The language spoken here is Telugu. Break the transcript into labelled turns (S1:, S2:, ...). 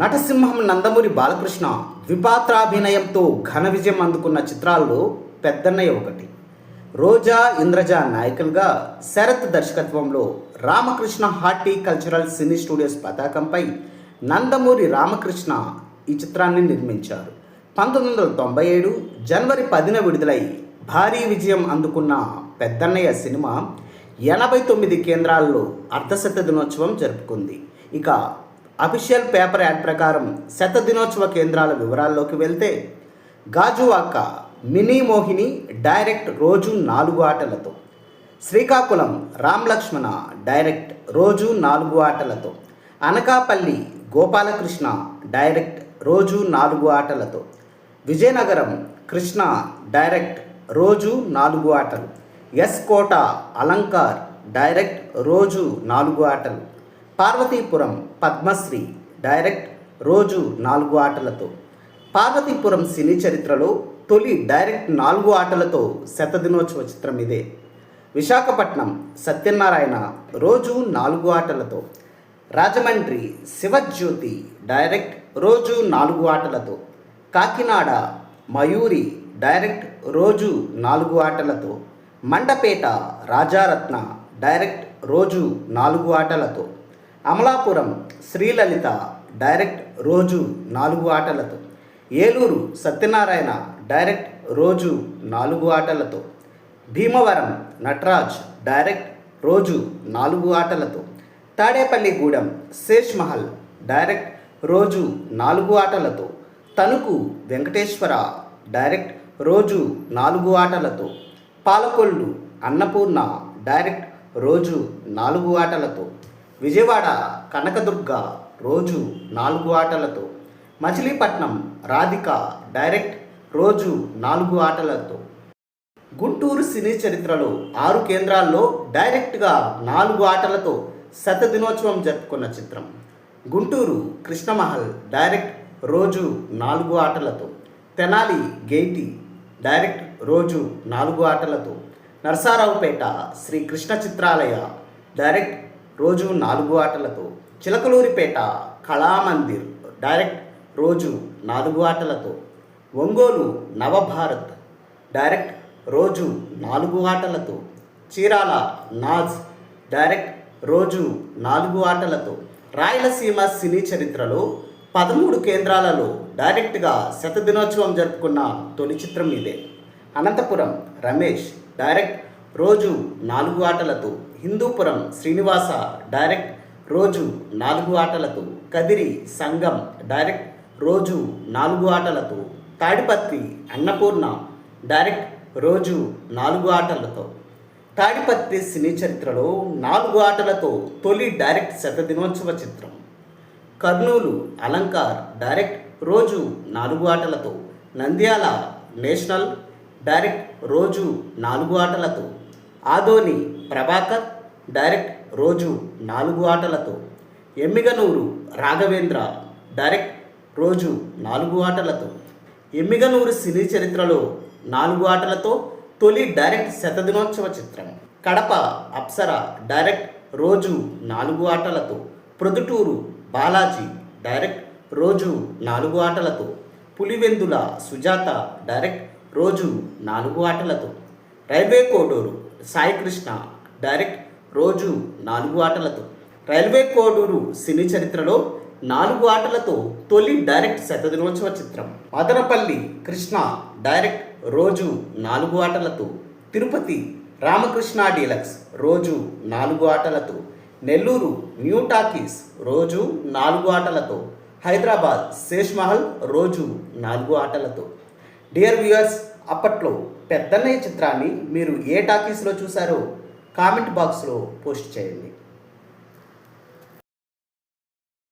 S1: నటసింహం నందమూరి బాలకృష్ణ ద్విపాత్రాభినయంతో ఘన విజయం అందుకున్న చిత్రాల్లో పెద్దన్నయ్య ఒకటి. రోజా ఇంద్రజ నాయకులుగా శరత్ దర్శకత్వంలో రామకృష్ణ హార్టికల్చరల్ సినీ స్టూడియోస్ పతాకంపై నందమూరి రామకృష్ణ ఈ చిత్రాన్ని నిర్మించారు. పంతొమ్మిది వందల తొంభై ఏడు జనవరి పదిన విడుదలై భారీ విజయం అందుకున్న పెద్దన్నయ్య సినిమా ఎనభై తొమ్మిది కేంద్రాల్లో అర్ధశత దినోత్సవం జరుపుకుంది. ఇక అఫీషియల్ పేపర్ యాడ్ ప్రకారం శత దినోత్సవ కేంద్రాల వివరాల్లోకి వెళ్తే గాజువాక మినీ మోహిని డైరెక్ట్ రోజు నాలుగు ఆటలతో. శ్రీకాకుళం రామ్ లక్ష్మణ డైరెక్ట్ రోజు నాలుగు ఆటలతో. అనకాపల్లి గోపాలకృష్ణ డైరెక్ట్ రోజు నాలుగు ఆటలతో. విజయనగరం కృష్ణ డైరెక్ట్ రోజు నాలుగు ఆటలు. ఎస్ కోట అలంకార్ డైరెక్ట్ రోజు నాలుగు ఆటలు. పార్వతీపురం పద్మశ్రీ డైరెక్ట్ రోజు నాలుగు ఆటలతో. పార్వతీపురం సినీ చరిత్రలో తొలి డైరెక్ట్ నాలుగు ఆటలతో శతదినోత్సవ చిత్రం ఇదే. విశాఖపట్నం సత్యనారాయణ రోజు నాలుగు ఆటలతో. రాజమండ్రి శివజ్యోతి డైరెక్ట్ రోజు నాలుగు ఆటలతో. కాకినాడ మయూరి డైరెక్ట్ రోజు నాలుగు ఆటలతో. మండపేట రాజారత్న డైరెక్ట్ రోజు నాలుగు ఆటలతో. అమలాపురం శ్రీలలిత డైరెక్ట్ రోజు నాలుగు ఆటలతో. ఏలూరు సత్యనారాయణ డైరెక్ట్ రోజు నాలుగు ఆటలతో. భీమవరం నటరాజ్ డైరెక్ట్ రోజు నాలుగు ఆటలతో. తాడేపల్లిగూడెం శేష్ మహల్ డైరెక్ట్ రోజు నాలుగు ఆటలతో. తణుకు వెంకటేశ్వర డైరెక్ట్ రోజు నాలుగు ఆటలతో. పాలకొల్లు అన్నపూర్ణ డైరెక్ట్ రోజు నాలుగు ఆటలతో. విజయవాడ కనకదుర్గ రోజు నాలుగు ఆటలతో మచిలీపట్నం రాధిక డైరెక్ట్ రోజు నాలుగు ఆటలతో. గుంటూరు సినీ చరిత్రలో ఆరు కేంద్రాల్లో డైరెక్ట్గా నాలుగు ఆటలతో శతదినోత్సవం జరుపుకున్న చిత్రం. గుంటూరు కృష్ణమహల్ డైరెక్ట్ రోజు నాలుగు ఆటలతో తెనాలి గేటి డైరెక్ట్ రోజు నాలుగు ఆటలతో నరసారావుపేట శ్రీ కృష్ణ చిత్రాలయ డైరెక్ట్ రోజు నాలుగు ఆటలతో చిలకలూరిపేట కళామందిర్. డైరెక్ట్ రోజు నాలుగు ఆటలతో ఒంగోలు నవభారత్. డైరెక్ట్ రోజు నాలుగు ఆటలతో చీరాల నాజ్. డైరెక్ట్ రోజు నాలుగు ఆటలతో రాయలసీమ సినీ చరిత్రలో పదమూడు కేంద్రాలలో డైరెక్ట్గా శతదినోత్సవం జరుపుకున్న తొలి చిత్రం ఇదే. అనంతపురం రమేష్. డైరెక్ట్ రోజు నాలుగు ఆటలతో హిందూపురం శ్రీనివాస డైరెక్ట్ రోజు నాలుగు ఆటలతో కదిరి సంగం డైరెక్ట్ రోజు నాలుగు ఆటలతో తాడిపత్రి అన్నపూర్ణ డైరెక్ట్ రోజు నాలుగు ఆటలతో. తాడిపత్రి సినీ చరిత్రలో నాలుగు ఆటలతో తొలి డైరెక్ట్ శతదినోత్సవ చిత్రం. కర్నూలు అలంకార్ డైరెక్ట్ రోజు నాలుగు ఆటలతో నంద్యాల నేషనల్ డైరెక్ట్ రోజు నాలుగు ఆటలతో. ఆదోని ప్రభాకర్ డైరెక్ట్ రోజు నాలుగు ఆటలతో. ఎమ్మిగనూరు రాఘవేంద్ర డైరెక్ట్ రోజు నాలుగు ఆటలతో. ఎమ్మిగనూరు సినీ చరిత్రలో నాలుగు ఆటలతో తొలి డైరెక్ట్ శతదినోత్సవ చిత్రం. కడప అప్సర డైరెక్ట్ రోజు నాలుగు ఆటలతో. ప్రొద్దుటూరు బాలాజీ డైరెక్ట్ రోజు నాలుగు ఆటలతో. పులివెందుల సుజాత డైరెక్ట్ రోజు నాలుగు ఆటలతో. రైల్వే కోడూరు సాయికృష్ణ డైరెక్ట్ రోజు నాలుగు ఆటలతో. రైల్వే కోడూరు సినీ చరిత్రలో నాలుగు ఆటలతో తొలి డైరెక్ట్ శతదినోత్సవ చిత్రం. మదనపల్లి కృష్ణ డైరెక్ట్ రోజు నాలుగు ఆటలతో. తిరుపతి రామకృష్ణ డీలక్స్ రోజు నాలుగు ఆటలతో. నెల్లూరు న్యూ టాకీస్ రోజు నాలుగు ఆటలతో. హైదరాబాద్ శేష్ మహల్ రోజు నాలుగు ఆటలతో. డియర్ వ్యూయర్స్ అప్పట్లో పెద్దన్నయ్య చిత్రాన్ని మీరు ఏ టాకీస్లో చూశారో కామెంట్ బాక్స్లో పోస్ట్ చేయండి.